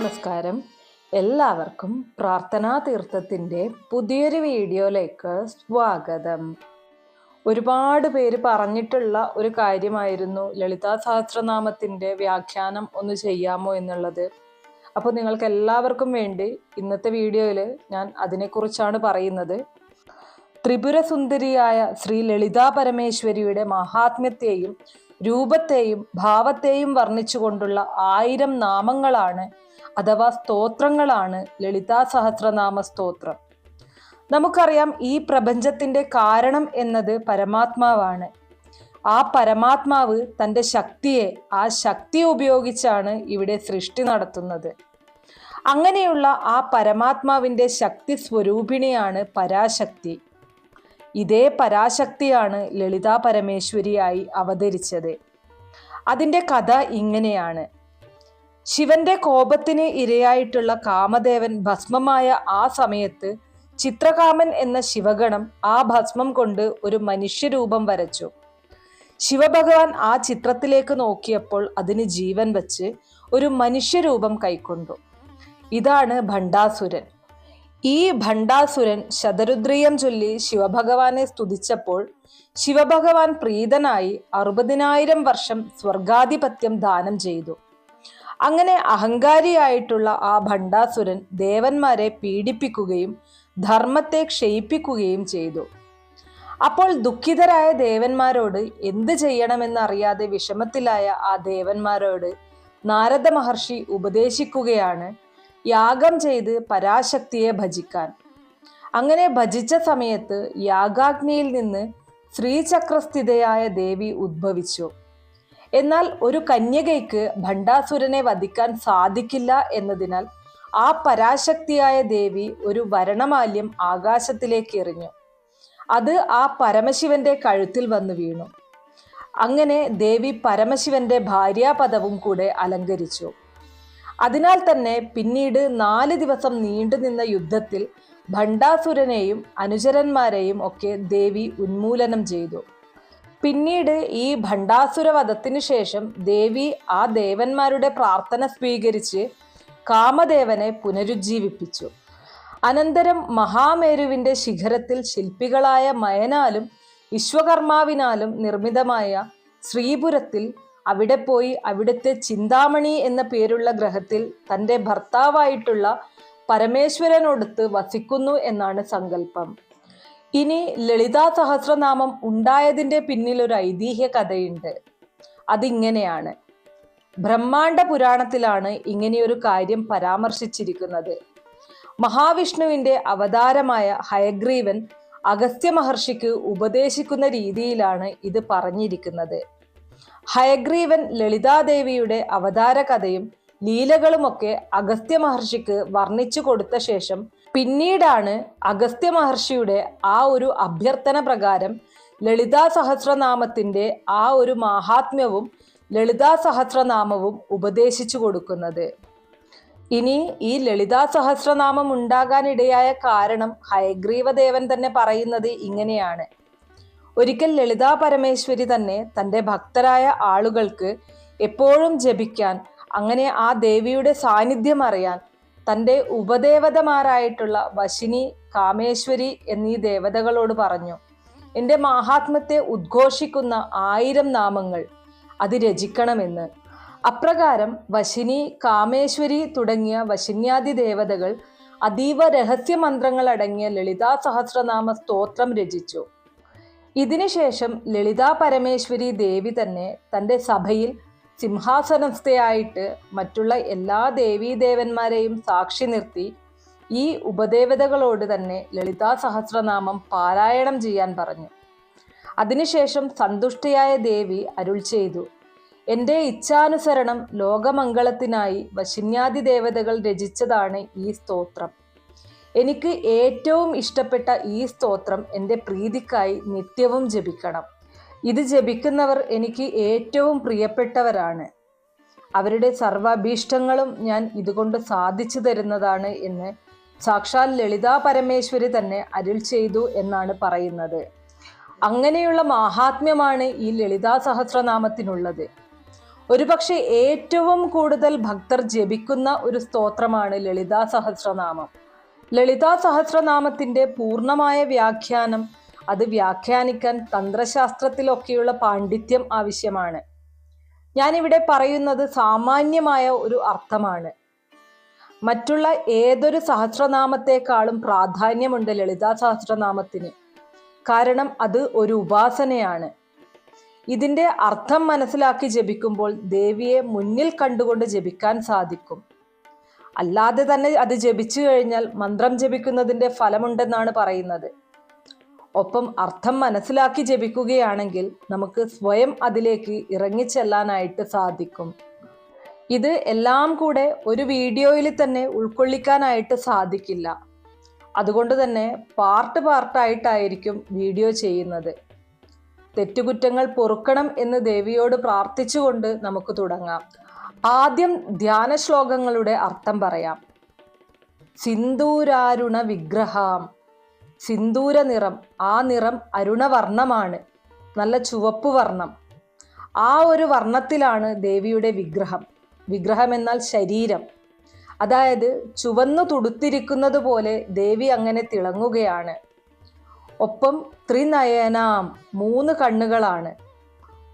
നമസ്കാരം. എല്ലാവർക്കും പ്രാർത്ഥനാ തീർത്ഥത്തിന്റെ പുതിയൊരു വീഡിയോയിലേക്ക് സ്വാഗതം. ഒരുപാട് പേര് പറഞ്ഞിട്ടുള്ള ഒരു കാര്യമായിരുന്നു ലളിതാ സഹസ്രനാമത്തിന്റെ വ്യാഖ്യാനം ഒന്ന് ചെയ്യാമോ എന്നുള്ളത്. അപ്പോൾ നിങ്ങൾക്ക് എല്ലാവർക്കും വേണ്ടി ഇന്നത്തെ വീഡിയോയിൽ ഞാൻ അതിനെക്കുറിച്ചാണ് പറയുന്നത്. ത്രിപുരസുന്ദരിയായ ശ്രീ ലളിതാ പരമേശ്വരിയുടെ മഹാത്മ്യത്തെയും രൂപത്തെയും ഭാവത്തെയും വർണിച്ചുകൊണ്ടുള്ള ആയിരം നാമങ്ങളാണ് അഥവാ സ്തോത്രങ്ങളാണ് ലളിതാ സഹസ്രനാമ സ്തോത്രം. നമുക്കറിയാം ഈ പ്രപഞ്ചത്തിന്റെ കാരണം എന്നത് പരമാത്മാവാണ്. ആ പരമാത്മാവ് തന്റെ ശക്തിയെ ആ ശക്തി ഉപയോഗിച്ചാണ് ഇവിടെ സൃഷ്ടി നടത്തുന്നത്. അങ്ങനെയുള്ള ആ പരമാത്മാവിന്റെ ശക്തി സ്വരൂപിണിയാണ് പരാശക്തി. ഇതേ പരാശക്തിയാണ് ലളിതാ പരമേശ്വരിയായി അവതരിച്ചത്. അതിന്റെ കഥ ഇങ്ങനെയാണ്. ശിവന്റെ കോപത്തിന് ഇരയായിട്ടുള്ള കാമദേവൻ ഭസ്മമായ ആ സമയത്ത് ചിത്രകാമൻ എന്ന ശിവഗണം ആ ഭസ്മം കൊണ്ട് ഒരു മനുഷ്യരൂപം വരച്ചു. ശിവഭഗവാൻ ആ ചിത്രത്തിലേക്ക് നോക്കിയപ്പോൾ അതിന് ജീവൻ വച്ച് ഒരു മനുഷ്യരൂപം കൈക്കൊണ്ടു. ഇതാണ് ഭണ്ഡാസുരൻ. ഈ ഭണ്ഡാസുരൻ ശതരുദ്രീയം ചൊല്ലി ശിവഭഗവാനെ സ്തുതിച്ചപ്പോൾ ശിവഭഗവാൻ പ്രീതനായി അറുപതിനായിരം വർഷം സ്വർഗാധിപത്യം ദാനം ചെയ്തു. അങ്ങനെ അഹങ്കാരിയായിട്ടുള്ള ആ ഭണ്ഡാസുരൻ ദേവന്മാരെ പീഡിപ്പിക്കുകയും ധർമ്മത്തെ ക്ഷയിപ്പിക്കുകയും ചെയ്തു. അപ്പോൾ ദുഃഖിതരായ ദേവന്മാരോട് എന്ത് ചെയ്യണമെന്നറിയാതെ വിഷമത്തിലായ ആ ദേവന്മാരോട് നാരദ മഹർഷി ഉപദേശിക്കുകയാണ് യാഗം ചെയ്ത് പരാശക്തിയെ ഭജിക്കാൻ. അങ്ങനെ ഭജിച്ച സമയത്ത് യാഗാഗ്നിയിൽ നിന്ന് ശ്രീചക്രസ്ഥിതയായ ദേവി ഉദ്ഭവിച്ചു. എന്നാൽ ഒരു കന്യകയ്ക്ക് ഭണ്ഡാസുരനെ വധിക്കാൻ സാധിക്കില്ല എന്നതിനാൽ ആ പരാശക്തിയായ ദേവി ഒരു വരണമാല്യം ആകാശത്തിലേക്ക് എറിഞ്ഞു. അത് ആ പരമശിവന്റെ കഴുത്തിൽ വന്നു വീണു. അങ്ങനെ ദേവി പരമശിവന്റെ ഭാര്യാപദവും കൂടെ അലങ്കരിച്ചു. അതിനാൽ തന്നെ പിന്നീട് നാല് ദിവസം നീണ്ടുനിന്ന യുദ്ധത്തിൽ ഭണ്ഡാസുരനെയും അനുചരന്മാരെയും ഒക്കെ ദേവി ഉന്മൂലനം ചെയ്തു. പിന്നീട് ഈ ഭണ്ഡാസുര വധത്തിനു ശേഷം ദേവി ആ ദേവന്മാരുടെ പ്രാർത്ഥന സ്വീകരിച്ച് കാമദേവനെ പുനരുജ്ജീവിപ്പിച്ചു. അനന്തരം മഹാമേരുവിന്റെ ശിഖരത്തിൽ ശില്പികളായ മയനാലും വിശ്വകർമാവിനാലും നിർമ്മിതമായ ശ്രീപുരത്തിൽ അവിടെ പോയി അവിടുത്തെ ചിന്താമണി എന്ന പേരുള്ള ഗ്രഹത്തിൽ തന്റെ ഭർത്താവായിട്ടുള്ള പരമേശ്വരനോടുത്ത് വസിക്കുന്നു എന്നാണ് സങ്കല്പം. ഇനി ലളിതാ സഹസ്രനാമം ഉണ്ടായതിന്റെ പിന്നിൽ ഒരു ഐതിഹ്യ കഥയുണ്ട്. അതിങ്ങനെയാണ്. ബ്രഹ്മാണ്ഡ പുരാണത്തിലാണ് ഇങ്ങനെയൊരു കാര്യം പരാമർശിച്ചിരിക്കുന്നത്. മഹാവിഷ്ണുവിന്റെ അവതാരമായ ഹയഗ്രീവൻ അഗസ്ത്യ മഹർഷിക്ക് ഉപദേശിക്കുന്ന രീതിയിലാണ് ഇത് പറഞ്ഞിരിക്കുന്നത്. ഹയഗ്രീവൻ ലളിതാദേവിയുടെ അവതാര കഥയും ലീലകളുമൊക്കെ അഗസ്ത്യ മഹർഷിക്ക് വർണിച്ചു കൊടുത്ത ശേഷം പിന്നീടാണ് അഗസ്ത്യ മഹർഷിയുടെ ആ ഒരു അഭ്യർത്ഥന പ്രകാരം ലളിതാ സഹസ്രനാമത്തിന്റെ ആ ഒരു മാഹാത്മ്യവും ലളിതാ സഹസ്രനാമവും ഉപദേശിച്ചു കൊടുക്കുന്നത്. ഇനി ഈ ലളിതാ സഹസ്രനാമം ഉണ്ടാകാനിടയായ കാരണം ഹയഗ്രീവദേവൻ തന്നെ പറയുന്നത് ഇങ്ങനെയാണ്. ഒരിക്കൽ ലളിതാ പരമേശ്വരി തന്നെ തന്റെ ഭക്തരായ ആളുകൾക്ക് എപ്പോഴും ജപിക്കാൻ അങ്ങനെ ആ ദേവിയുടെ സാന്നിധ്യം അറിയാൻ തന്റെ ഉപദേവതമാരായിട്ടുള്ള വശിനി കാമേശ്വരി എന്നീ ദേവതകളോട് പറഞ്ഞു എന്റെ മഹാത്മത്തെ ഉദ്ഘോഷിക്കുന്ന ആയിരം നാമങ്ങൾ അത് രചിക്കണമെന്ന്. അപ്രകാരം വശിനി കാമേശ്വരി തുടങ്ങിയ വശിന്യാദി ദേവതകൾ അതീവ രഹസ്യമന്ത്രങ്ങൾ അടങ്ങിയ ലളിതാ സഹസ്രനാമ സ്തോത്രം രചിച്ചു. ഇതിനുശേഷം ലളിതാ പരമേശ്വരി ദേവി തന്നെ തന്റെ സഭയിൽ സിംഹാസനസ്ഥയായിട്ട് മറ്റുള്ള എല്ലാ ദേവീദേവന്മാരെയും സാക്ഷി നിർത്തി ഈ ഉപദേവതകളോട് തന്നെ ലളിതാ സഹസ്രനാമം പാരായണം ചെയ്യാൻ പറഞ്ഞു. അതിനുശേഷം സന്തുഷ്ടയായ ദേവി അരുൾ ചെയ്തു. എന്റെ ഇച്ഛാനുസരണം ലോകമംഗളത്തിനായി വശിന്യാദി ദേവതകൾ രചിച്ചതാണ് ഈ സ്തോത്രം. എനിക്ക് ഏറ്റവും ഇഷ്ടപ്പെട്ട ഈ സ്തോത്രം എന്റെ പ്രീതിക്കായി നിത്യവും ജപിക്കണം. ഇത് ജപിക്കുന്നവർ എനിക്ക് ഏറ്റവും പ്രിയപ്പെട്ടവരാണ്. അവരുടെ സർവാഭീഷ്ടങ്ങളും ഞാൻ ഇതുകൊണ്ട് സാധിച്ചു തരുന്നതാണ് എന്ന് സാക്ഷാൽ ലളിതാ പരമേശ്വരി തന്നെ അരുൾ ചെയ്തു എന്നാണ് പറയുന്നത്. അങ്ങനെയുള്ള മാഹാത്മ്യമാണ് ഈ ലളിതാ സഹസ്രനാമത്തിനുള്ളത്. ഒരുപക്ഷെ ഏറ്റവും കൂടുതൽ ഭക്തർ ജപിക്കുന്ന ഒരു സ്തോത്രമാണ് ലളിതാ സഹസ്രനാമം. ലളിതാ സഹസ്രനാമത്തിന്റെ പൂർണമായ വ്യാഖ്യാനം അത് വ്യാഖ്യാനിക്കാൻ തന്ത്രശാസ്ത്രത്തിലൊക്കെയുള്ള പാണ്ഡിത്യം ആവശ്യമാണ് ഞാനിവിടെ പറയുന്നത് സാമാന്യമായ ഒരു അർത്ഥമാണ്. മറ്റുള്ള ഏതൊരു സഹസ്രനാമത്തെക്കാളും പ്രാധാന്യമുണ്ട് ലളിതാ സഹസ്രനാമത്തിന് കാരണം അത് ഒരു ഉപാസനയാണ്. ഇതിന്റെ അർത്ഥം മനസ്സിലാക്കി ജപിക്കുമ്പോൾ ദേവിയെ മുന്നിൽ കണ്ടുകൊണ്ട് ജപിക്കാൻ സാധിക്കും. അല്ലാതെ തന്നെ അത് ജപിച്ചു കഴിഞ്ഞാൽ മന്ത്രം ജപിക്കുന്നതിന്റെ ഫലമുണ്ടെന്നാണ് പറയുന്നത്. ഒപ്പം അർത്ഥം മനസ്സിലാക്കി ജപിക്കുകയാണെങ്കിൽ നമുക്ക് സ്വയം അതിലേക്ക് ഇറങ്ങിച്ചെല്ലാനായിട്ട് സാധിക്കും. ഇത് എല്ലാം കൂടെ ഒരു വീഡിയോയിൽ തന്നെ ഉൾക്കൊള്ളിക്കാനായിട്ട് സാധിക്കില്ല. അതുകൊണ്ട് തന്നെ പാർട്ട് പാർട്ടായിട്ടായിരിക്കും വീഡിയോ ചെയ്യുന്നത്. തെറ്റുകുറ്റങ്ങൾ പൊറുക്കണം എന്ന് ദേവിയോട് പ്രാർത്ഥിച്ചുകൊണ്ട് നമുക്ക് തുടങ്ങാം. ആദ്യം ധ്യാന ശ്ലോകങ്ങളുടെ അർത്ഥം പറയാം. സിന്ദൂരാരുണ വിഗ്രഹാം. സിന്ദൂര നിറം ആ നിറം അരുണവർണമാണ്. നല്ല ചുവപ്പ് വർണം. ആ ഒരു വർണത്തിലാണ് ദേവിയുടെ വിഗ്രഹം. വിഗ്രഹം എന്നാൽ ശരീരം. അതായത് ചുവന്നു തുടുത്തിരിക്കുന്നത് പോലെ ദേവി അങ്ങനെ തിളങ്ങുകയാണ്. ഒപ്പം ത്രിനയനാം മൂന്ന് കണ്ണുകളാണ്.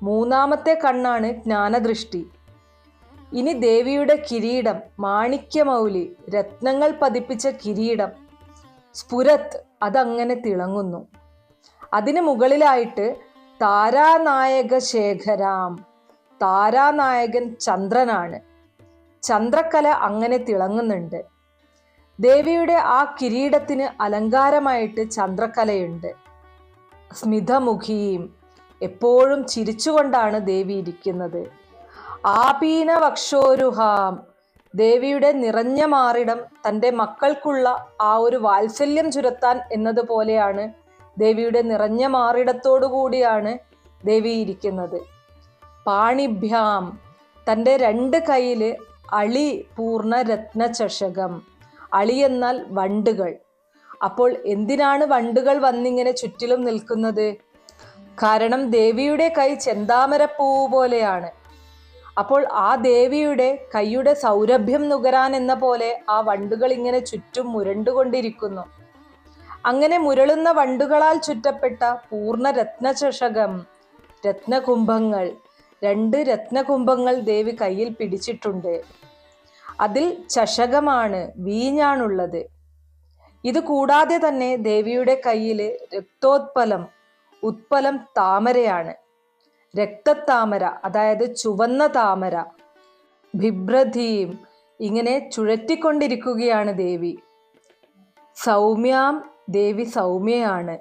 മൂന്നാമത്തെ കണ്ണാണ് ജ്ഞാനദൃഷ്ടി. ഇനി ദേവിയുടെ കിരീടം മാണിക്യമൗലി രത്നങ്ങൾ പതിപ്പിച്ച കിരീടം സ്ഫുരത് അതങ്ങനെ തിളങ്ങുന്നു. അതിന് മുകളിലായിട്ട് താരാനായക ശേഖരാം താരാനായകൻ ചന്ദ്രനാണ്. ചന്ദ്രക്കല അങ്ങനെ തിളങ്ങുന്നുണ്ട്. ദേവിയുടെ ആ കിരീടത്തിന് അലങ്കാരമായിട്ട് ചന്ദ്രക്കലയുണ്ട്. സ്മിതമുഖിയും എപ്പോഴും ചിരിച്ചുകൊണ്ടാണ് ദേവി ഇരിക്കുന്നത്. ആപീന വക്ഷോരുഹാം ദേവിയുടെ നിറഞ്ഞ മാറിടം തന്റെ മക്കൾക്കുള്ള ആ ഒരു വാത്സല്യം ചുരത്താൻ എന്നതുപോലെയാണ് ദേവിയുടെ നിറഞ്ഞ മാറിടത്തോടു കൂടിയാണ് ദേവി ഇരിക്കുന്നത്. പാണിഭ്യാം തന്റെ രണ്ട് കയ്യിൽ അളി പൂർണ രത്നചഷകം അളി എന്നാൽ വണ്ടുകൾ. അപ്പോൾ എന്തിനാണ് വണ്ടുകൾ വന്നിങ്ങനെ ചുറ്റിലും നിൽക്കുന്നത്? കാരണം ദേവിയുടെ കൈ ചെന്താമരപ്പൂവ് പോലെയാണ്. അപ്പോൾ ആ ദേവിയുടെ കൈയുടെ സൗരഭ്യം നുകരാൻ എന്ന പോലെ ആ വണ്ടുകൾ ഇങ്ങനെ ചുറ്റും മുരണ്ടുകൊണ്ടിരിക്കുന്നു. അങ്ങനെ മുരളുന്ന വണ്ടുകളാൽ ചുറ്റപ്പെട്ട പൂർണ രത്നചഷകം രത്നകുംഭങ്ങൾ രണ്ട് രത്നകുംഭങ്ങൾ ദേവി കയ്യിൽ പിടിച്ചിട്ടുണ്ട്. അതിൽ ചഷകമാണ് വീഞ്ഞാണുള്ളത്. ഇത് കൂടാതെ തന്നെ ദേവിയുടെ കയ്യിൽ രക്തോത്പലം ഉത്പലം താമരയാണ്. രക്തത്താമര അതായത് ചുവന്ന താമര ഭിഭ്രധീം ഇങ്ങനെ ചുഴറ്റിക്കൊണ്ടിരിക്കുകയാണ് ദേവി. സൗമ്യാം ദേവി സൗമ്യയാണ്.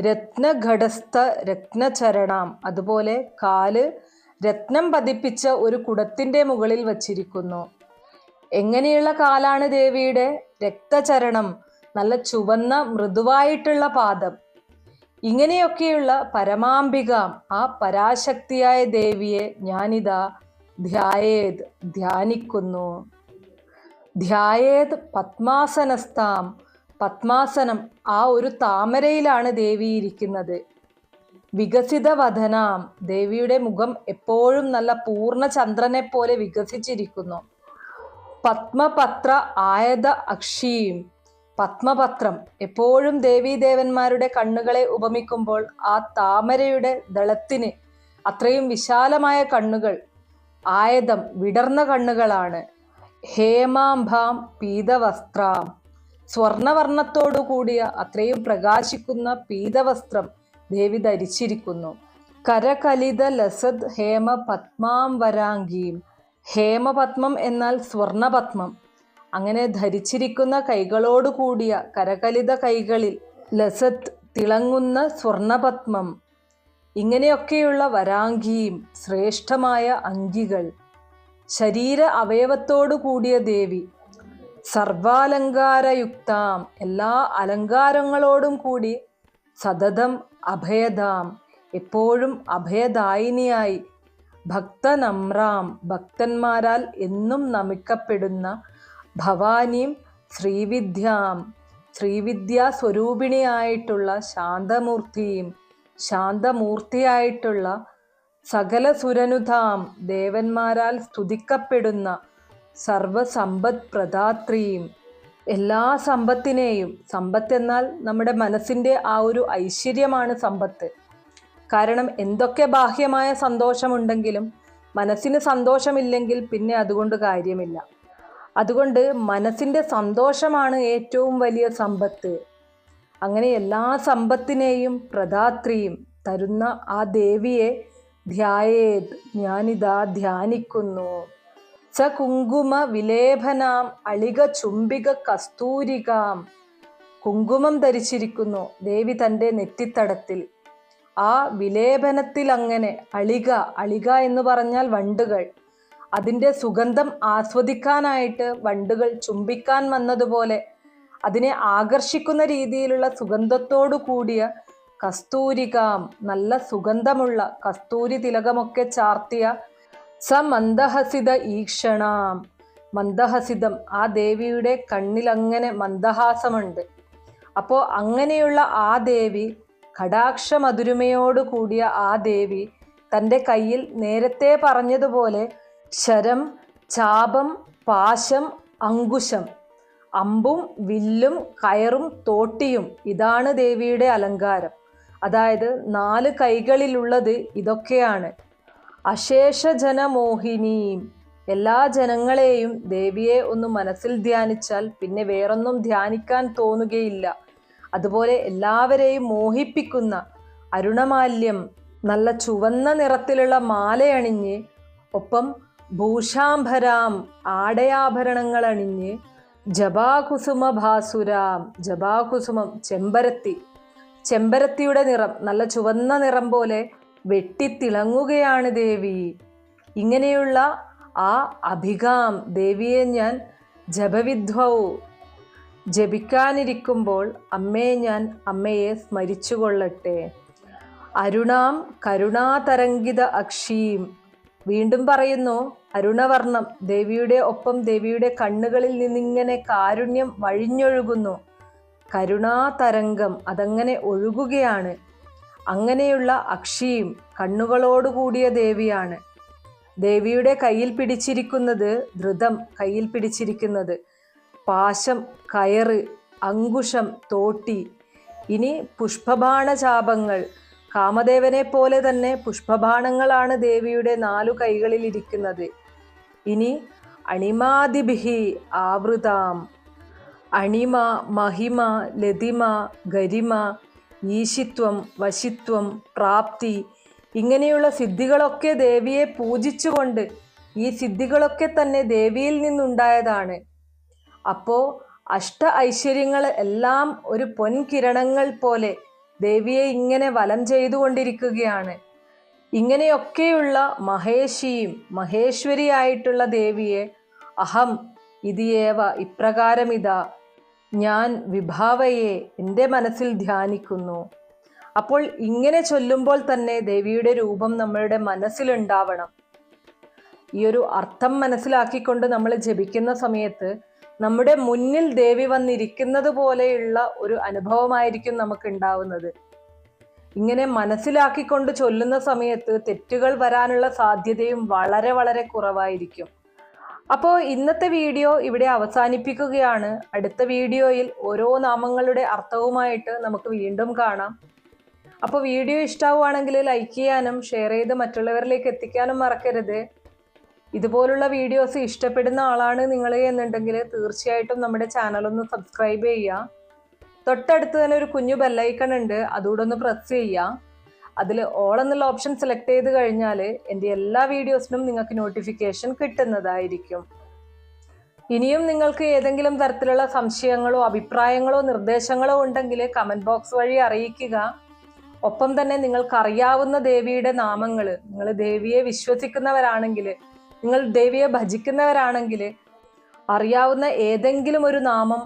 രത്നഘടസ്ഥ രത്നചരണാം അതുപോലെ കാൽ രത്നം പതിപ്പിച്ച ഒരു കുടത്തിന്റെ മുകളിൽ വച്ചിരിക്കുന്നു. എങ്ങനെയുള്ള കാലാണ് ദേവിയുടെ രക്തചരണം? നല്ല ചുവന്ന മൃദുവായിട്ടുള്ള പാദം. ഇങ്ങനെയൊക്കെയുള്ള പരമാംബിക ആ പരാശക്തിയായ ദേവിയെ ഞാനിതാ ധ്യായേത് ധ്യാനിക്കുന്നു. ധ്യായേത് പത്മാസനസ്ഥാം. പത്മാസനം ആ ഒരു താമരയിലാണ് ദേവി ഇരിക്കുന്നത്. വികസിത വധനാം ദേവിയുടെ മുഖം എപ്പോഴും നല്ല പൂർണ ചന്ദ്രനെ പോലെ വികസിച്ചിരിക്കുന്നു. പത്മപത്ര ആയത അക്ഷീം. പത്മപത്രം. എപ്പോഴും ദേവീദേവന്മാരുടെ കണ്ണുകളെ ഉപമിക്കുമ്പോൾ ആ താമരയുടെ ദളത്തിന് അത്രയും വിശാലമായ കണ്ണുകൾ ആയതം വിടർന്ന കണ്ണുകളാണ്. ഹേമാംഭാം പീതവസ്ത്രാം. സ്വർണവർണത്തോടു കൂടിയ അത്രയും പ്രകാശിക്കുന്ന പീതവസ്ത്രം ദേവി ധരിച്ചിരിക്കുന്നു. കരകലിത ലസദ് ഹേമ പത്മാംവരാംഗീം ഹേമപത്മം എന്നാൽ സ്വർണപത്മം. അങ്ങനെ ധരിച്ചിരിക്കുന്ന കൈകളോട് കൂടിയ കരകലിത കൈകളിൽ ലസത്ത് തിളങ്ങുന്ന സ്വർണപത്മം. ഇങ്ങനെയൊക്കെയുള്ള വരാങ്കിയും ശ്രേഷ്ഠമായ അങ്കികൾ. ശരീര അവയവത്തോടു കൂടിയ ദേവി. സർവാലങ്കാരയുക്താം. എല്ലാ അലങ്കാരങ്ങളോടും കൂടി സതതം അഭയദാം എപ്പോഴും അഭയദായിനിയായി. ഭക്തനമ്രാം ഭക്തന്മാരാൽ എന്നും നമിക്കപ്പെടുന്ന ഭവാനിയും ശ്രീവിദ്യാം ശ്രീവിദ്യാ സ്വരൂപിണിയായിട്ടുള്ള ശാന്തമൂർത്തിയും ശാന്തമൂർത്തിയായിട്ടുള്ള സകല സുരനുധാം ദേവന്മാരാൽ സ്തുതിക്കപ്പെടുന്ന സർവസമ്പത് പ്രദാത്രിയും എല്ലാ സമ്പത്തിനെയും സമ്പത്ത് എന്നാൽ നമ്മുടെ മനസ്സിന്റെ ആ ഒരു ഐശ്വര്യമാണ് സമ്പത്ത്. കാരണം എന്തൊക്കെ ബാഹ്യമായ സന്തോഷമുണ്ടെങ്കിലും മനസ്സിന് സന്തോഷമില്ലെങ്കിൽ പിന്നെ അതുകൊണ്ട് കാര്യമില്ല. അതുകൊണ്ട് മനസ്സിന്റെ സന്തോഷമാണ് ഏറ്റവും വലിയ സമ്പത്ത്. അങ്ങനെ എല്ലാ സമ്പത്തിനെയും പ്രദാത്രിയും തരുന്ന ആ ദേവിയെ ധ്യായേത് ഞാനിതാ ധ്യാനിക്കുന്നു. ച കുങ്കുമ വിലേപനാം അളിക ചുംബിക കസ്തൂരികാം. കുങ്കുമം ധരിച്ചിരിക്കുന്നു ദേവി തന്റെ നെറ്റിത്തടത്തിൽ. ആ വിലേപനത്തിൽ അങ്ങനെ അളിക അളിക എന്ന് പറഞ്ഞാൽ വണ്ടുകൾ. അതിന്റെ സുഗന്ധം ആസ്വദിക്കാനായിട്ട് വണ്ടുകൾ ചുംബിക്കാൻ വന്നതുപോലെ അതിനെ ആകർഷിക്കുന്ന രീതിയിലുള്ള സുഗന്ധത്തോടു കൂടിയ കസ്തൂരികാം നല്ല സുഗന്ധമുള്ള കസ്തൂരി തിലകമൊക്കെ ചാർത്തിയ സ മന്ദഹസിത ഈക്ഷണാം. മന്ദഹസിതം ആ ദേവിയുടെ കണ്ണിലങ്ങനെ മന്ദഹാസമുണ്ട്. അപ്പോൾ അങ്ങനെയുള്ള ആ ദേവി കടാക്ഷമധുരമയോടു കൂടിയ ആ ദേവി തന്റെ കയ്യിൽ നേരത്തെ പറഞ്ഞതുപോലെ ശരം ചാപം പാശം അങ്കുശം. അമ്പും വില്ലും കയറും തോട്ടിയും ഇതാണ് ദേവിയുടെ അലങ്കാരം. അതായത് നാല് കൈകളിലുള്ളത് ഇതൊക്കെയാണ്. അശേഷജനമോഹിനിയും എല്ലാ ജനങ്ങളെയും ദേവിയെ ഒന്ന് മനസ്സിൽ ധ്യാനിച്ചാൽ പിന്നെ വേറൊന്നും ധ്യാനിക്കാൻ തോന്നുകയില്ല. അതുപോലെ എല്ലാവരെയും മോഹിപ്പിക്കുന്ന അരുണമാല്യം നല്ല ചുവന്ന നിറത്തിലുള്ള മാലയണിഞ്ഞ് ഒപ്പം ഭൂഷാംഭരാം ആടയാഭരണങ്ങൾ അണിഞ്ഞ് ജപാകുസുമ ഭാസുരാം ജപാകുസുമം ചെമ്പരത്തി. ചെമ്പരത്തിയുടെ നിറം നല്ല ചുവന്ന നിറം പോലെ വെട്ടിത്തിളങ്ങുകയാണ് ദേവി. ഇങ്ങനെയുള്ള ആ അഭികാം ദേവിയെ ഞാൻ ജപവിധ്വവും ജപിക്കാനിരിക്കുമ്പോൾ അമ്മയെ ഞാൻ അമ്മയെ സ്മരിച്ചുകൊള്ളട്ടെ. അരുണാം കരുണാതരംഗിത അക്ഷീം. വീണ്ടും പറയുന്നു അരുണവർണം ദേവിയുടെ ഒപ്പം ദേവിയുടെ കണ്ണുകളിൽ നിന്നിങ്ങനെ കാരുണ്യം വഴിഞ്ഞൊഴുകുന്നു. കരുണാതരംഗം അതങ്ങനെ ഒഴുകുകയാണ്. അങ്ങനെയുള്ള അക്ഷിയും കണ്ണുകളോടുകൂടിയ ദേവിയാണ്. ദേവിയുടെ കയ്യിൽ പിടിച്ചിരിക്കുന്നത് ധൃതം കയ്യിൽ പിടിച്ചിരിക്കുന്നത്. പാശം കയറ് അങ്കുശം തോട്ടി. ഇനി പുഷ്പബാണചാപങ്ങൾ കാമദേവനെ പോലെ തന്നെ പുഷ്പബാണങ്ങളാണ് ദേവിയുടെ നാലു കൈകളിൽ ഇരിക്കുന്നത്. ഇനി അണിമാതിബിഹി ആവൃതാം. അണിമ മഹിമ ലതിമ ഗരിമ ഈശിത്വം വശിത്വം പ്രാപ്തി ഇങ്ങനെയുള്ള സിദ്ധികളൊക്കെ ദേവിയെ പൂജിച്ചുകൊണ്ട് ഈ സിദ്ധികളൊക്കെ തന്നെ ദേവിയിൽ നിന്നുണ്ടായതാണ്. അപ്പോ അഷ്ട ഐശ്വര്യങ്ങൾ എല്ലാം ഒരു പൊൻകിരണങ്ങൾ പോലെ ദേവിയെ ഇങ്ങനെ വലം ചെയ്തുകൊണ്ടിരിക്കുകയാണ്. ഇങ്ങനെയൊക്കെയുള്ള മഹേഷിയും മഹേശ്വരിയായിട്ടുള്ള ദേവിയെ അഹം ഇതിയേവ ഇപ്രകാരമിതാ. ഞാൻ വിഭാവയെ എന്റെ മനസ്സിൽ ധ്യാനിക്കുന്നു. അപ്പോൾ ഇങ്ങനെ ചൊല്ലുമ്പോൾ തന്നെ ദേവിയുടെ രൂപം നമ്മളുടെ മനസ്സിലുണ്ടാവണം. ഈ ഒരു അർത്ഥം മനസ്സിലാക്കിക്കൊണ്ട് നമ്മൾ ജപിക്കുന്ന സമയത്ത് നമ്മുടെ മുന്നിൽ ദേവി വന്നിരിക്കുന്നത് പോലെയുള്ള ഒരു അനുഭവമായിരിക്കും നമുക്ക് ഉണ്ടാവുന്നത് ഇങ്ങനെ മനസ്സിലാക്കിക്കൊണ്ട് ചൊല്ലുന്ന സമയത്ത് തെറ്റുകൾ വരാനുള്ള സാധ്യതയും വളരെ വളരെ കുറവായിരിക്കും. അപ്പോൾ ഇന്നത്തെ വീഡിയോ ഇവിടെ അവസാനിപ്പിക്കുകയാണ്. അടുത്ത വീഡിയോയിൽ ഓരോ നാമങ്ങളുടെ അർത്ഥവുമായിട്ട് നമുക്ക് വീണ്ടും കാണാം. അപ്പോൾ വീഡിയോ ഇഷ്ടമാവുകയാണെങ്കിൽ ലൈക്ക് ചെയ്യാനും ഷെയർ ചെയ്ത് മറ്റുള്ളവരിലേക്ക് എത്തിക്കാനും മറക്കരുത്. ഇതുപോലുള്ള വീഡിയോസ് ഇഷ്ടപ്പെടുന്ന ആളാണ് നിങ്ങൾ എന്നുണ്ടെങ്കിൽ തീർച്ചയായിട്ടും നമ്മുടെ ചാനലൊന്ന് സബ്സ്ക്രൈബ് ചെയ്യുക. തൊട്ടടുത്ത് തന്നെ ഒരു കുഞ്ഞു ബെല്ലൈക്കൺ ഉണ്ട്. അതുകൂടെ ഒന്ന് പ്രസ് ചെയ്യുക. അതിൽ ഓൾ എന്നുള്ള ഓപ്ഷൻ സെലക്ട് ചെയ്ത് കഴിഞ്ഞാൽ എന്റെ എല്ലാ വീഡിയോസിനും നിങ്ങൾക്ക് നോട്ടിഫിക്കേഷൻ കിട്ടുന്നതായിരിക്കും. ഇനിയും നിങ്ങൾക്ക് ഏതെങ്കിലും തരത്തിലുള്ള സംശയങ്ങളോ അഭിപ്രായങ്ങളോ നിർദ്ദേശങ്ങളോ ഉണ്ടെങ്കിൽ കമന്റ് ബോക്സ് വഴി അറിയിക്കുക. ഒപ്പം തന്നെ നിങ്ങൾക്കറിയാവുന്ന ദേവിയുടെ നാമങ്ങൾ നിങ്ങൾ ദേവിയെ വിശ്വസിക്കുന്നവരാണെങ്കിൽ നിങ്ങൾ ദേവിയെ ഭജിക്കുന്നവരാണെങ്കിൽ അറിയാവുന്ന ഏതെങ്കിലും ഒരു നാമം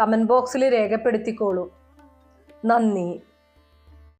കമന്റ് ബോക്സിൽ രേഖപ്പെടുത്തിക്കോളൂ. നന്ദി.